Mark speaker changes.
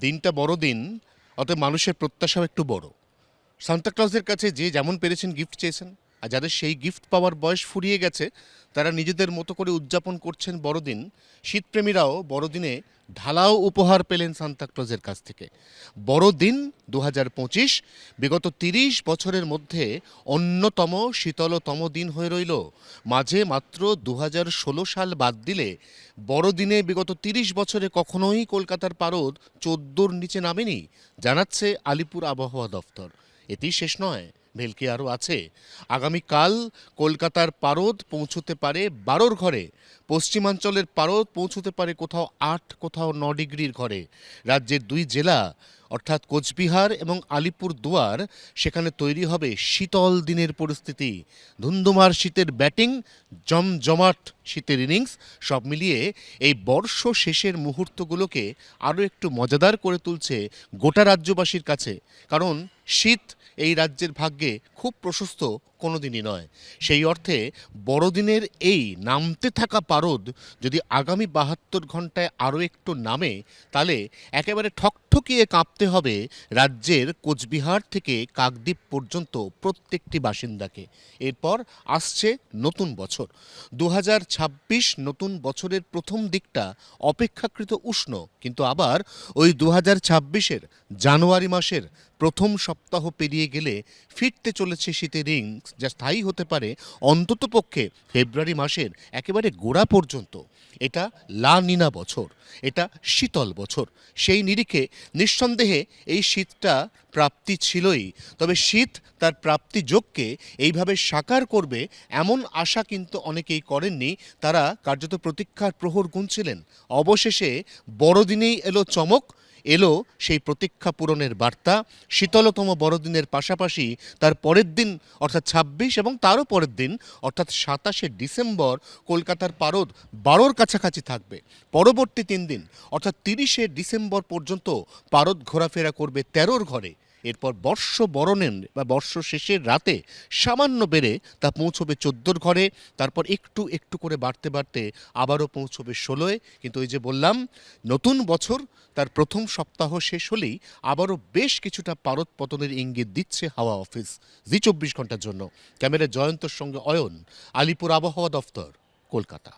Speaker 1: দিনটা বড় দিন, অতএব মানুষের প্রত্যাশাও একটু বড়। সান্তাক্লজের কাছে যে যেমন পেরেছেন, গিফট চেয়েছেন। আর যাদের সেই গিফট পাওয়ার বয়স ফুরিয়ে গেছে, তারা নিজেদের মতো করে উদযাপন করছেন বড়দিন। শীতপ্রেমীরাও বড়দিনে ঢালাও উপহার পেলেন সান্তাক্লজের কাছ থেকে। বড়দিন দু হাজার পঁচিশ, বিগত তিরিশ বছরের মধ্যে অন্যতম শীতলতম দিন হয়ে রইল। মাঝে মাত্র দু হাজার ষোলো সাল বাদ দিলে বড়দিনে বিগত তিরিশ বছরে কখনোই কলকাতার পারদ চোদ্দোর নিচে নামেনি, জানাচ্ছে আলিপুর আবহাওয়া দফতর। এতেই শেষ নয়। ভেলকি আরও আছে। আগামীকাল কলকাতার পারদ পৌঁছতে পারে বারোর ঘরে। পশ্চিমাঞ্চলের পারদ পৌঁছতে পারে কোথাও আট, কোথাও ন ডিগ্রির ঘরে। রাজ্যের দুই জেলা, অর্থাৎ কোচবিহার এবং আলিপুর দুয়ার সেখানে তৈরি হবে শীতল দিনের পরিস্থিতি। ধুন্ধুমার শীতের ব্যাটিং, জমজমাট শীতের ইনিংস, সব মিলিয়ে এই বর্ষ শেষের মুহূর্তগুলোকে আরও একটু মজাদার করে তুলছে গোটা রাজ্যবাসীর কাছে। কারণ শীত এই রাজ্যের ভাগ্যে খুব প্রশস্ত কোনোদিনই নয়। সেই অর্থে বড়দিনের এই নামতে থাকা পারদ যদি আগামী বাহাত্তর ঘন্টায় আরও একটু নামে, তাহলে একেবারে ঠকঠকিয়ে কাঁপতে হবে রাজ্যের কোচবিহার থেকে কাকদ্বীপ পর্যন্ত প্রত্যেকটি বাসিন্দাকে। এরপর আসছে নতুন বছর। দু হাজার ছাব্বিশ নতুন বছরের প্রথম দিকটা অপেক্ষাকৃত উষ্ণ, কিন্তু আবার ওই দু হাজার জানুয়ারি মাসের প্রথম সপ্তাহ পেরিয়ে গেলে ফিরতে চলেছে শীতের রিংস যা স্থায়ী হতে পারে অন্ততপক্ষে ফেব্রুয়ারি মাসের একেবারে গোড়া পর্যন্ত। এটা লা নিনা বছর, এটা শীতল বছর। সেই নিরিখে নিঃসন্দেহে এই শীতটা প্রাপ্তি ছিলই, তবে শীত তার প্রাপ্তি যোগকে এইভাবে সাকার করবে এমন আশা কিন্তু অনেকেই করেননি। তারা কার্যত প্রতীক্ষার প্রহর গুনছিলেন। অবশেষে বড়দিনেই এলো চমক এলো সেই প্রতীক্ষা পূরণের বার্তা। শীতলতম বড়দিনের পাশাপাশি তার পরের দিন, অর্থাৎ ছাব্বিশ এবং তারও পরের দিন, অর্থাৎ সাতাশে ডিসেম্বর, কলকাতার পারদ বারোর কাছাকাছি থাকবে। পরবর্তী তিন দিন, অর্থাৎ তিরিশে ডিসেম্বর পর্যন্ত পারদ ঘোরাফেরা করবে তেরোর ঘরে। এরপর বর্ষ বরণের বা বর্ষ শেষের রাতে সামান্য বেড়ে তা পৌঁছবে চোদ্দোর ঘরে, তারপর একটু একটু করে বাড়তে বাড়তে আবারও পৌঁছবে ষোলোয়। কিন্তু ওই যে বললাম, নতুন বছর, তার প্রথম সপ্তাহ শেষ হলেই আবারও বেশ কিছুটা পারদ পতনের ইঙ্গিত দিচ্ছে হাওয়া অফিস জি চব্বিশ ঘণ্টার জন্য। ক্যামেরা জয়ন্তর সঙ্গে অয়ন, আলিপুর আবহাওয়া দফতর, কলকাতা।